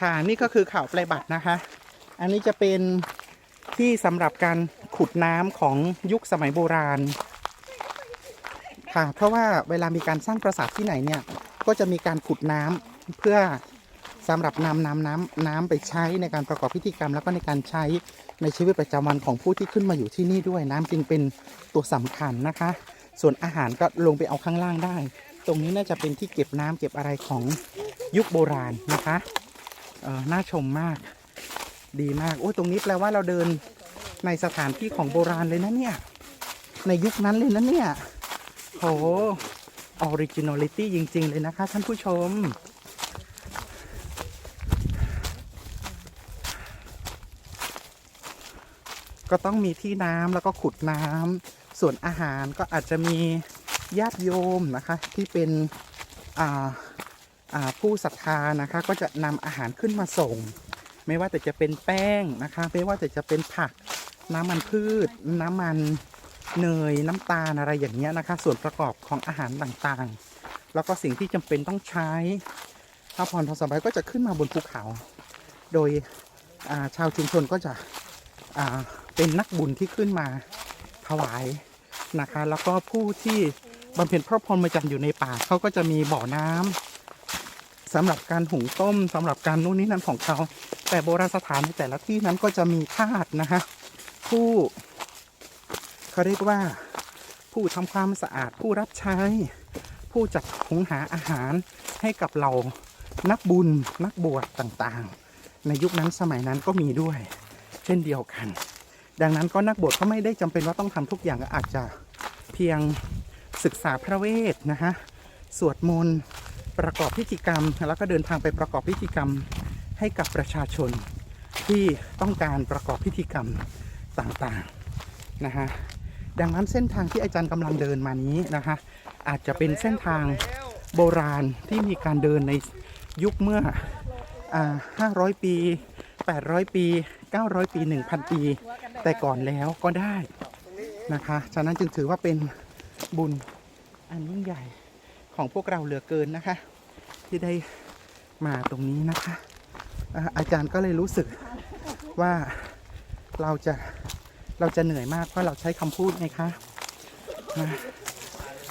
ค่ะนี่ก็คือเขาปลายบัตรนะคะ อันนี้จะเป็นที่สำหรับการขุดน้ำของยุคสมัยโบราณ ค่ะ เพราะว่าเวลามีการสร้างปราสาทที่ไหนเนี่ย ก็จะมีการขุดน้ำเพื่อสำหรับนำน้ำน้ำน้ำไปใช้ในการประกอบพิธีกรรม แล้วก็ในการใช้ในชีวิตประจำวันของผู้ที่ขึ้นมาอยู่ที่นี่ด้วยน้ำจึงเป็นตัวสำคัญนะคะ ส่วนอาหารก็ลงไปเอาข้างล่างได้ ตรงนี้น่าจะเป็นที่เก็บน้ำเก็บอะไรของ ยุคโบราณนะคะเออน่าชมมาก ดีมากโอ้ยตรงนี้แปลว่าเราเดินในสถานที่ของโบราณเลยนะเนี่ย ในยุคนั้นเลยนะเนี่ยโหออริจินอลิตี้จริง ๆ เลยนะคะ ท่านผู้ชม ก็ต้องมีที่น้ำแล้วก็ขุดน้ำส่วนอาหารก็อาจจะมีญาติโยมนะคะ ที่เป็นอ่า ผู้ศรัทธานะคะก็จะนำอาหารขึ้นมาส่ง ไม่ว่าแต่จะเป็นแป้งนะคะ ไม่ว่าแต่จะเป็นผักน้ำมันพืช น้ำมันเนยน้ำตาลอะไรอย่างเงี้ยนะคะ ส่วนประกอบของอาหารต่างๆ แล้วก็สิ่งที่จำเป็นต้องใช้พระพรทองสบายก็จะขึ้นมาบนภูเขา โดยาชาวชุมชนก็จะเป็นนักบุญที่ขึ้นมาถวายนะคะ แล้วก็ผู้ที่บำเพ็ญพระพรหมจรรย์อยู่ในป่าเขาก็จะมีบ่อน้ำ สำหรับการหุงต้มสำหรับการนู่นนี่นั่นของเขา แต่โบราณสถานในแต่ละที่นั้นก็จะมีทาสนะคะผู้เขาเรียกว่าผู้ทำความสะอาดผู้รับใช้ ผู้จัดหุงหาอาหารให้กับเรานักบุญนักบวชต่างๆ ในยุคนั้นสมัยนั้นก็มีด้วย เช่นเดียวกัน ดังนั้นก็นักบวชก็ไม่ได้จำเป็นว่าต้องทำทุกอย่างอาจจะเพียงศึกษาพระเวทนะฮะสวดมนต์ ประกอบพิธีกรรม แล้วก็เดินทางไปประกอบพิธีกรรมให้กับประชาชนที่ต้องการประกอบพิธีกรรมต่างๆนะฮะดังนั้นเส้นทางที่อาจารย์กำลังเดินมานี้นะคะอาจจะเป็นเส้นทางโบราณที่มีการเดินในยุคเมื่ออ500 ปี 800 ปี 900 ปี 1,000 ปี แต่ก่อนแล้วก็ได้นะคะ ฉะนั้นจึงถือว่าเป็นบุญอันยิ่งใหญ่ ของพวกเราเหลือเกินนะคะ ที่ได้มาตรงนี้นะคะอาจารย์ก็เลยรู้สึกว่าเราจะเราจะเหนื่อยมากเพราะเราใช้คำพูดไงคะ